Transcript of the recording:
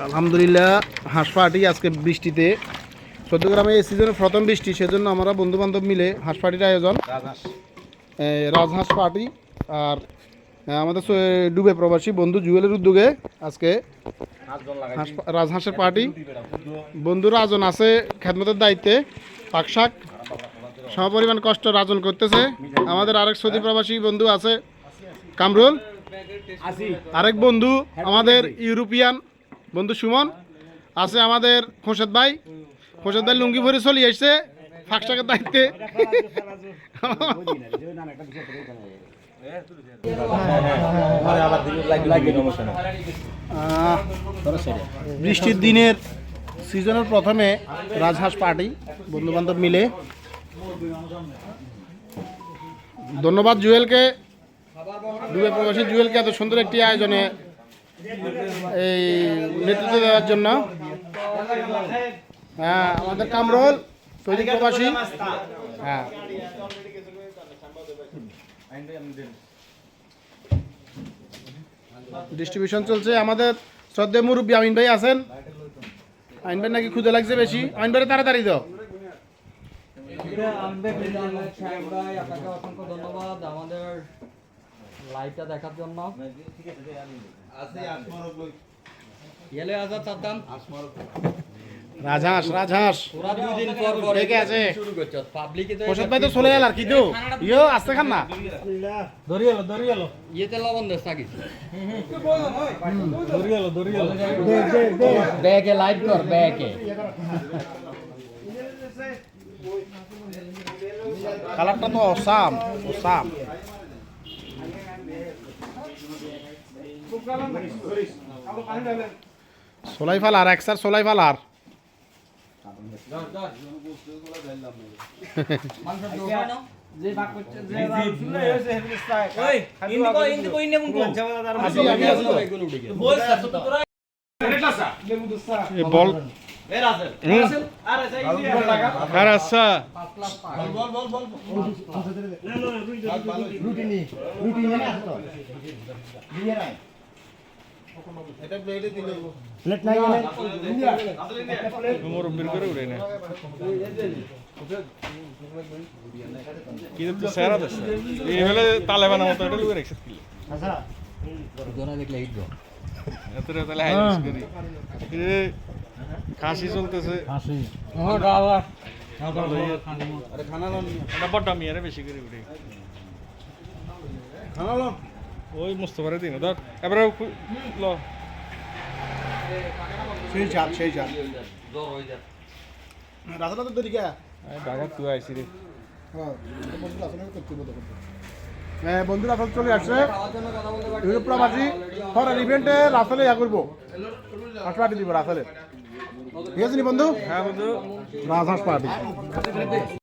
আলহামদুলিল্লাহ হাঁস পার্টি আজকে বৃষ্টিতে। চোদ্দগ্রামে এই সিজনের প্রথম বৃষ্টি সেজন্য আমরা বন্ধু বান্ধব মিলে হাঁস পার্টির আয়োজন। রাজহাঁস। পার্টি আর আমাদের ডুবে প্রবাসী বন্ধু জুয়েলের উদ্যোগে আজকে হাঁস রাজহাঁসের পার্টি বন্ধু রাজন আছে খেদমতের দায়িত্বে পাকশাক সমপরিমাণ কষ্ট রাজন করতেছে। আমাদের আরেক সৌদি প্রবাসী বন্ধু আছে কামরুল। আরেক বন্ধু আমাদের ইউরোপিয়ান বন্ধু সুমন, আছে আমাদের খোরশেদ ভাই। খোরশেদ ভাই লুঙ্গি ভরে চলে এসছে ফাঁকশাকের দায়িত্বে। বৃষ্টির দিনের সিজনের প্রথমে রাজহাঁস পার্টি বন্ধু বান্ধব মিলে। ধন্যবাদ জুয়েলকে। দুবে প্রবাসী জুয়েলকে এত সুন্দর একটি আয়োজনে এই নেতৃত্ব দেওয়ার জন্য। হ্যাঁ আমাদের কামরুল, সৈনিক প্রবাসী। হ্যাঁ। ডিস্ট্রিবিউশন চলছে। আমাদের শ্রদ্ধে মুরব্বী আমিন ভাই আছেন। আইন ভাই নাকি খুদে লাগছে বেশি। আইন ভাই তাড়াতাড়ি দাও। আমাদের লাইভটা দেখার জন্য। ইয়েলে আজাদ সাদ্দাম রাজহাঁস রাজহাঁস। তোরা দুই দিন পর পর কে আছে? শুরু করছ। পাবলিকে তো প্রসাদ ভাই তো চলে গেল আর কি তো। ইয়ো আসতে খান না। ইয়েতে লবণ দেশ থাকিস ব্যাগে লাইভ কর ব্যাগে। কালারটা তো অসাম অসাম। সোলাই ফালার এক স্যার সোলাই ফালার মাংস জোড়া না মুরব্বির করে উড়ে না সেরা এই তালেবানের মতো এটা লুকে রেখেছে জোড়া দেখলে হিট গো এত তাহলে হাইলাইট করি এ খাসি চলতেছে এটা বড্ডা মিয়ারে বেশি করে উঠে ওই মুস্তফারে দিন ধর। এবারে ল। সেই চাল সেই চাল জ্বর হয়ে যায় রাস্তাটা তো দেরিকা ঢাকা তুই আইসি রে। হ্যাঁ বন্ধুরা সব চলে আসছে। ইউরোপ প্রবাসী ফরেন ইভেন্টে রাসেলে ইয়া করব। হাঁস পার্টি দিব রাসেলে। ঠিক আছে নি বন্ধু? হ্যাঁ বন্ধু। রাজহাঁস পার্টি।